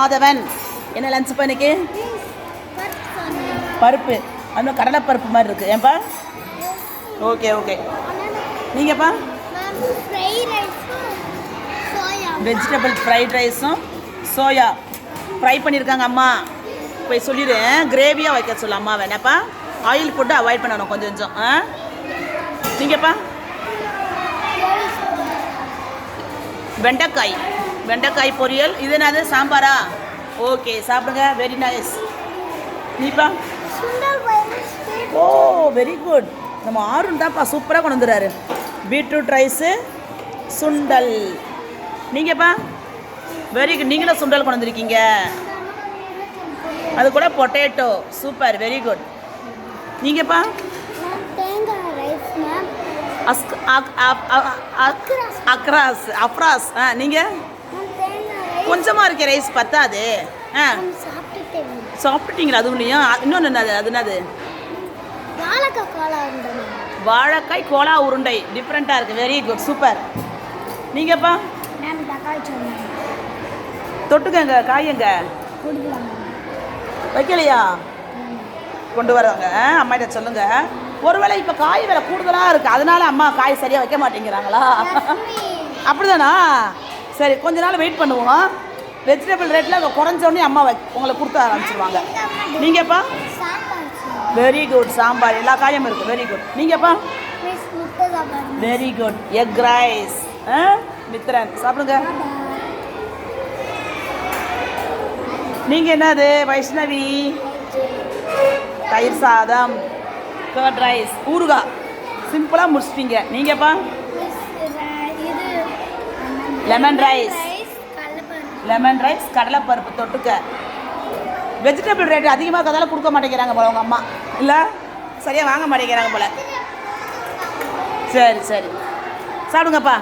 ஆதவன். என்ன லஞ்ச் பண்ணிக்கு பருப்பு. அந்த கடலைப்பருப்பு மாதிரி இருக்குது ஏன்பா? ஓகே ஓகே நீங்கப்பா? வெஜிடபிள் ஃப்ரைட் ரைஸும் சோயா ஃப்ரை பண்ணியிருக்காங்க அம்மா. போய் சொல்லிடு. கிரேவியாக வைக்க சொல்ல அம்மா வேணாப்பா ஆயில் ஃபுட்டு அவாய்ட் பண்ணணும் கொஞ்சம் கொஞ்சம். ஆ? நீங்கப்பா? வெண்டைக்காய். வெண்டைக்காய் பொரியல். இது என்னது? சாம்பாரா? ஓகே சாப்பிடுங்க. வெரி நைஸ் நீப்பா ஓ வெரி குட் நம்ம ஆறுன் தான்ப்பா சூப்பராக கொண்டு வந்துடுறாரு. பீட்ரூட் ரைஸு சுண்டல். நீங்கப்பா? வெரி குட் நீங்களும் சுண்டல் கொண்டு வந்திருக்கீங்க. அது கூட பொட்டேட்டோ சூப்பர் வெரி குட் நீங்கப்பா? அஸ்க் அக்- அப்- அக்ராஸ். அப்ராஸ் ஆ நீங்கள் கொஞ்சமாக இருக்க ரைஸ் பத்தாது. ஆ. மேம் சாப்பிட்டுட்டேன் சாப்பிட்டீங்களா அதுவுலையும் இன்னொன்று என்னது? அது என்னது? வாழைக்காய் காலா இருந்தேன் வாழைக்காய் கோலா உருண்டை. டிஃப்ரெண்ட்டாக இருக்குது வெரி குட் சூப்பர் நீங்கப்பா? தொட்டுக்கங்க காயங்க வைக்கலையா? கொண்டு வராங்க. அம்மாட்ட சொல்லுங்க. ஒருவேளை இப்போ காய் விலை கூடுதலாக இருக்குது அதனால அம்மா காய் சரியாக வைக்க மாட்டேங்கிறாங்களா? அப்படிதானா? சரி கொஞ்ச நாள் வெயிட் பண்ணுவோம் வெஜிடபிள் ரேட்டில் குறைஞ்சோடனே அம்மா உங்களை கொடுத்து ஆரம்பிச்சிருவாங்க. நீங்கப்பா? Very good sambar. எல்லா காயும் இருக்குது very good நீங்கப்பா? Very good egg rice Mithran சாப்பிடுங்க. நீங்கள் என்னது? வைஷ்ணவி. தயிர் சாதம். கர்ட் ரைஸ் ஊறுகாய். சிம்பிளாக முடிச்சிட்டீங்க. நீங்கப்பா? லெமன் ரைஸ் லெமன் ரைஸ் கடலைப்பருப்பு. தொட்டுக்க. வெஜிடபிள் ரேட் அதிகமாக இருக்கிறதால கொடுக்க மாட்டேங்கிறாங்க போல உங்கள் அம்மா. இல்லை? சரியாக வாங்க மாட்டேங்கிறாங்க போல. சரி சரி. சாப்பிடுங்கப்பா.